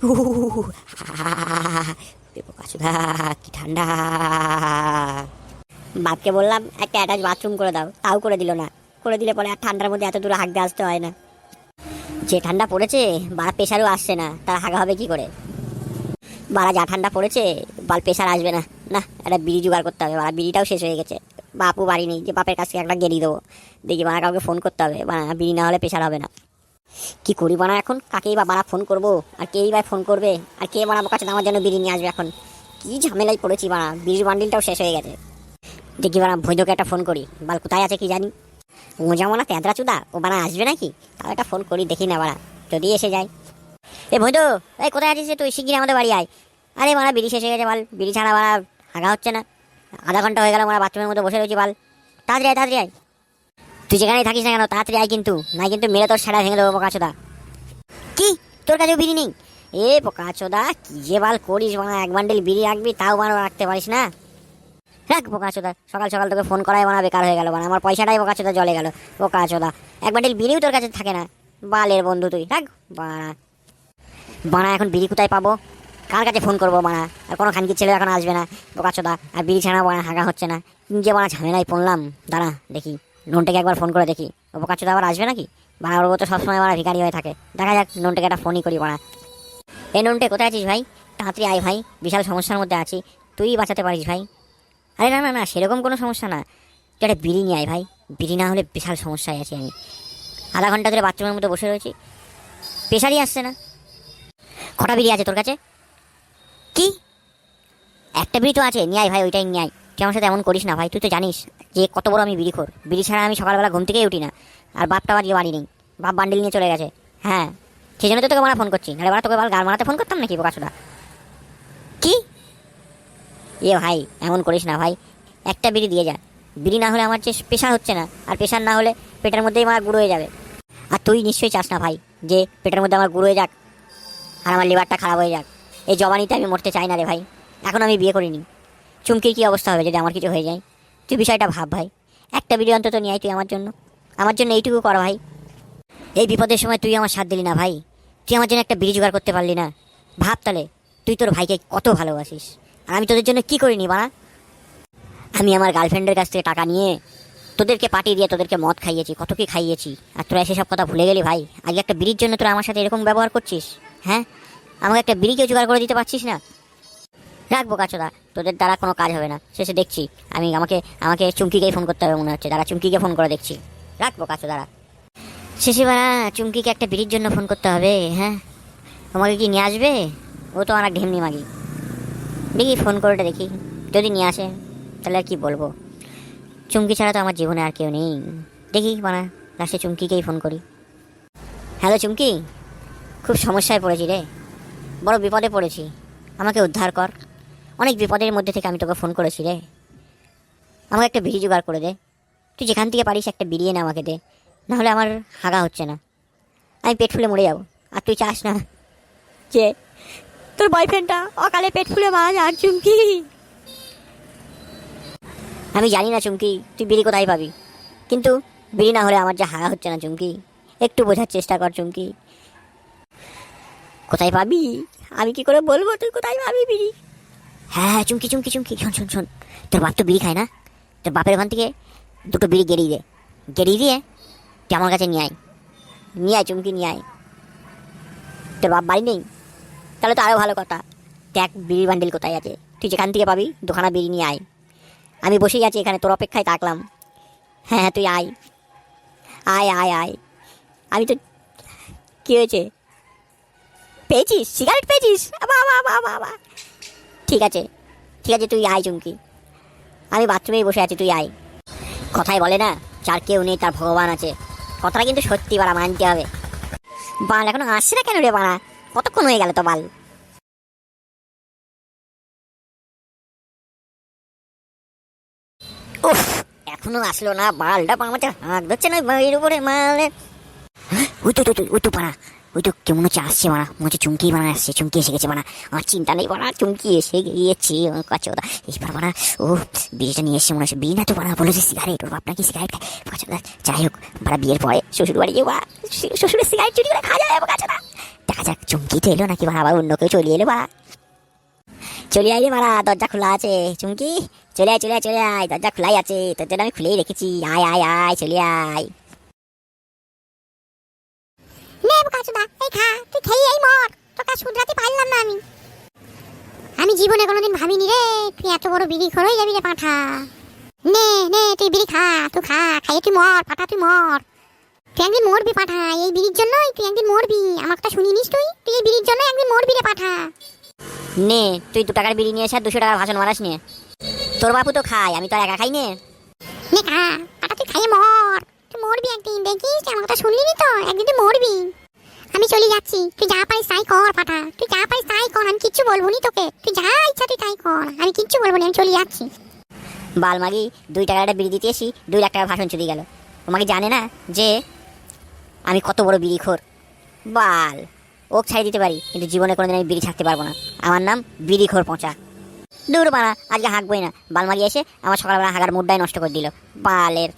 কি ঠান্ডা। বাপকে বললাম, একটা অ্যাটাচ বাথরুম করে দাও। তাও করে দিল না। করে দিলে পরে আর ঠান্ডার মধ্যে এত দূরে হাঁকতে আসতে হয় না। যে ঠান্ডা পড়েছে বাড়া প্রেশারও আসছে না। তার হাগা হবে কি করে? বাড়া যা ঠান্ডা পড়েছে, বাল প্রেশার আসবে না। না, একটা বিড়ি জোগাড় করতে হবে। বাড়া বিড়িটাও শেষ হয়ে গেছে। বাপু বাড়ি নেই। যে বাপের কাছ থেকে একটা গেড়ি দেবো। দেখি বাড়া কাউকে ফোন করতে হবে। বাড়া বিড়ি না হলে প্রেশার হবে না। কি করি বানা এখন? কাকেই বা বানা ফোন করব? আর কেই বা ফোন করবে? আর কে বানাবো কাছে আমার জন্য বিড়ি নিয়ে আসবে এখন? কি ঝামেলায় পড়েছি বানা বিড়ির বান্ডিলটাও শেষ হয়ে গেছে। দেখি বানা ভৈদকে একটা ফোন করি। বাল কোথায় আছে কি জানি? ও যেমন না তেঁদরা চুদা? ও বানা আসবে নাকি? তাও একটা ফোন করি, দেখি না বাড়া। যদি এসে যায়। এ ভৈদ এই কোথায় আছিস তুই? শিগগির আমাদের বাড়ি আয়। আরে বানা বিড়ি শেষ হয়ে গেছে বাল। বিড়ি ছাড়া বাড়া হাগা হচ্ছে না। আধা ঘণ্টা হয়ে গেল আমরা বাথরুমের মধ্যে বসে রয়েছি বাল। তাড়াতাড়ি আয় তাড়াতাড়ি আয়। তুই যেখানেই থাকিস না কেন, তাড়াতাড়ি আয় কিন্তু। নাই কিন্তু মেরে তোর সেটা ভেঙে দেবো বোকাচোদা কি? তোর কাছেও বিড়ি নেই? এ বোকাচোদা কি যে বাল করিস বানা এক বান্ডেল বিড়ি রাখবি, তাও বানা রাখতে পারিস না? রাখ বোকাচোদা সকাল সকাল তোকে ফোন করাই বানা বেকার হয়ে গেল বানা আমার পয়সাটাই বোকাচোদা জলে গেল বোকাচোদা এক বান্ডেল বিড়িও তোর কাছে থাকে না। বালের বন্ধু তুই, রাখ, বানা। বানা, এখন বিড়ি কোথায় পাবো? কার কাছে ফোন করব বানা? আর কোনো খানকির ছেলে এখন আসবে না বোকাচোদা আর বিড়ি ছাড়া বানা হাঁকা হচ্ছে না। যে বানা, ঝামেলায় পড়লাম। দাঁড়া, দেখি। ননটাকে একবার ফোন করে দেখি। ও বোকাচোদা আবার আসবে নাকি? বানা ওর তো সবসময় বানা ভিখারি হয়ে থাকে। দেখা যাক ননটাকে একটা ফোনই করি বানা এই ননটে, কোথায় আছিস ভাই? তাড়াতাড়ি আয় ভাই, বিশাল সমস্যার মধ্যে আছি। তুই বাঁচাতে পারিস ভাই। আরে না না না, সেরকম কোনো সমস্যা না। তুই একটা বিড়ি নিয়ে আয় ভাই। বিড়ি না হলে বিশাল সমস্যায় আছি আমি। আধা ঘণ্টা ধরে বাথরুমের মধ্যে বসে রয়েছি। প্রেশারই আসছে না। কটা বিড়ি আছে তোর কাছে? কি? একটা বিড়ি তো আছে, নিয়ে আয় ভাই, ওইটাই নিয়ে আয়। তুই আমার সাথে এমন করিস না ভাই, তুই তো জানিস। যে কত বড় আমি বিড়ি খোর বিড়ি ছাড়া আমি সকালবেলা ঘুম থেকেই উঠি না। আর বাপটা আজকে বাড়ি নেই। বাপ বান্ডিল নিয়ে চলে গেছে। হ্যাঁ সেই জন্য তো তোকে মারা ফোন করছি। আরে বাড়া তোকে বাল গাল মারাতে ফোন করতাম নাকি বোকাশোদা কি? এ ভাই, এমন করিস না ভাই। একটা বিড়ি দিয়ে যা। বিড়ি না হলে আমার যে প্রেশার হচ্ছে না। আর প্রেশার না হলে পেটের মধ্যেই আমার গুঁড়ো হয়ে যাবে। আর তুই নিশ্চয়ই চাস না ভাই, যে পেটের মধ্যে আমার গুঁড়ো হয়ে যাক। আর আমার লিভারটা খারাপ হয়ে যাক। এই জবানিতে আমি মরতে চাই না রে ভাই। এখন আমি বিয়ে করিনি। চুমকির কী অবস্থা হবে যদি আমার কিছু হয়ে যায়? তুই বিষয়টা ভাব ভাই। একটা বিড়ি অন্তত নিয়ে আয় তুই আমার জন্য। আমার জন্য এইটুকু কর ভাই। এই বিপদের সময় তুই আমার সাথ দিলি না ভাই। তুই আমার জন্য একটা বিড়ি জোগাড় করতে পারলি না। ভাব তাহলে তুই তোর ভাইকে কত ভালোবাসিস। আর আমি তোদের জন্য কি করিনি বাড়া? আমি আমার গার্লফ্রেন্ডের কাছ থেকে টাকা নিয়ে তোদেরকে পাঠিয়ে দিয়ে তোদেরকে মদ খাইয়েছি, কত কি খাইয়েছি। আর তোরা সেসব কথা ভুলে গেলি ভাই। আগে একটা বিড়ির জন্য তোরা আমার সাথে এরকম ব্যবহার করছিস হ্যাঁ? আমাকে একটা বিড়িকে জোগাড় করে দিতে পারছিস না? রাখব কাছোদা তোদের দ্বারা কোনো কাজ হবে না। শেষে দেখছি, আমি আমাকে আমাকে চুমকিকেই ফোন করতে হবে মনে হচ্ছে। দাঁড়া চুমকিকে ফোন করে দেখছি। রাখব কাছো দাঁড়া শেষে বেড়া চুমকিকে একটা বিড়ির জন্য ফোন করতে হবে হ্যাঁ? তোমাকে কি নিয়ে আসবে? ও তো অনেক ঢেমনি মাগি। দেখি ফোন করে দেখি। যদি নিয়ে আসে, তাহলে আর কি বলব? চুমকি ছাড়া তো আমার জীবনে আর কেউ নেই। দেখি বানা লাস্টে চুমকিকেই ফোন করি। হ্যালো, চুমকি? খুব সমস্যায় পড়েছি রে। বড় বিপদে পড়েছি। আমাকে উদ্ধার কর। অনেক বিপদের মধ্যে থেকে আমি তোকে ফোন করেছি রে। আমাকে একটা বিড়ি জোগাড় করে দে। তুই যেখান থেকে পারিস একটা বিড়ি এনে আমাকে দে। নাহলে আমার হাগা হচ্ছে না। আমি পেট ফুলে মরে যাব। আর তুই চাস না যে তোর বয়ফ্রেন্ডটা অকালে পেট ফুলে মারা যান চুমকি। আমি জানি না, চুমকি, তুই বিড়ি কোথায় পাবি? কিন্তু বিড়ি না হলে আমার যা হাগা হচ্ছে না, চুমকি। একটু বোঝার চেষ্টা কর, চুমকি। কোথায় পাবি? আমি কি করে বলব, তুই কোথায় পাবি বিড়ি? হ্যাঁ হ্যাঁ চুমকি চুমকি চুমকি। শোন শোন শোন। তোর বাপ তো বিড়ি খায় না? তোর বাপের ওখান থেকে দুটো বিড়ি গেড়িয়ে দে। গেড়িয়ে দিয়ে তুই আমার কাছে নিয়ে আয়। নিয়ে আয়, চুমকি নিয়ে আয়। তোর বাপ বাড়ি নেই? তাহলে তো আরও ভালো কথা। দেখ বিড়ি বান্ডিল কোথায় আছে? তুই যেখান থেকে পাবি, দুখানা বিড়ি নিয়ে আয়। আমি বসেই আছি এখানে, তোর অপেক্ষায় থাকলাম। হ্যাঁ হ্যাঁ তুই আয়। আয় আয় আয়। আমি তো, কী হয়েছে? পেয়েছিস? সিগারেট পেয়েছিস? বাবা বাবা বাবা ঠিক আছে ঠিক আছে, তুই আয় চুমকি। আমি বাথরুমেই বসে আছি, তুই আয়। কথাই বলে না, যার কেউ নেই, তার ভগবান আছে। কথাটা কিন্তু সত্যি, বাড়া, মানতে হবে। বাল, এখনও আসছে না কেন রে বাড়া? কতক্ষণ হয়ে গেল তো বাল? উফ, এখনও আসলো না বালটা আমাকে হাঁক ধরছে না, বাড়ির উপরে মালে। তো, ওই তো ওই তো পাড়া ওই তো কেমন হচ্ছে, আসছে মারা, মনে হচ্ছে চুমকি বানা আসছে, চুমকি এসে গেছে মারা। আমার চিন্তা নেই বানা চুমকি এসে গিয়েছে, আমার কাছে ওরা এইবার বানা ও বিড়িটা নিয়ে এসছে মনে হচ্ছে। বিড়ি না তো বানা বলেছে সিগারেট ওর বাপ নাকি সিগারেট খায়? কাছে যাই হোক বাড়া বিয়ের পরে শ্বশুর বাড়ি গিয়ে বাড়া শ্বশুরের সিগারেট চুরি করে খাওয়া যায় কাছে না। দেখা যাক চুমকি তো এলো নাকি বাড়া আবার অন্য কেউ চলে এলো বাড়া চলে আয় রে মারা, দরজা খোলা আছে, চুমকি। চলে আয় চলে আয় চলে আয়, দরজা খোলাই আছে, তোর জন্য আমি খুলেই রেখেছি। আয় আয় আয়, চলে আয়। নে কাচুদা এই খা তুই খেয়ে এই মর। তোকে শুধরাতে পারলাম না আমি। আমি জীবনে কোনোদিন ভাবিনি রে তুই এত বড় বিড়ি খরই যাবি রে পাঠা। নে নে তুই বিড়ি খা তুই খা খাইয়ে তুই মর পাঠা তুই মর। তুই একদিন মরবি পাঠা এই বিড়ির জন্যই তুই একদিন মরবি। আমারটা শুনিনিস তুই? তুই এই বিড়ির জন্য একদিন মরবি রে পাঠা। নে তুই দু টাকার বিড়ি নিয়ে এসে দুশো টাকার ভাষণ মারাস নিয়ে তোর বাপু তো খায় আমি তো একা খাই নে। নে খা পাঠা তুই খাইয়ে মর। তুই মরবি একদিন দেখিস? তুই আমারটা শুনলি তো? একদিন তুই মরবি। আমি চলে যাচ্ছি। তুই যা পারিস তাই কর, পাঠা। তুই যা পারিস তাই কর, আমি কিচ্ছু বলব নি তোকে। তুই যা ইচ্ছা তুই তাই কর। আমি কিচ্ছু বলব না, আমি চলে যাচ্ছি। বালমাগি, দুই টাকার একটা বিড়ি দিতে এসি দুই লাখ টাকা ভাষণ চুরি গেল। তোমাকে জানে না যে আমি কত বড় বিড়ি খোর। বাল, ওক ছাড়ি দিতে পারি, কিন্তু জীবনে কোনোদিন আমি বিড়ি ছাড়তে পারব না। আমার নাম বিড়ি খোর পচা। দূর মারা আজকে হাঁকবই না। বালমাগি এসে আমার সকালবেলা হাগার মুডটাই নষ্ট করে দিল। বালের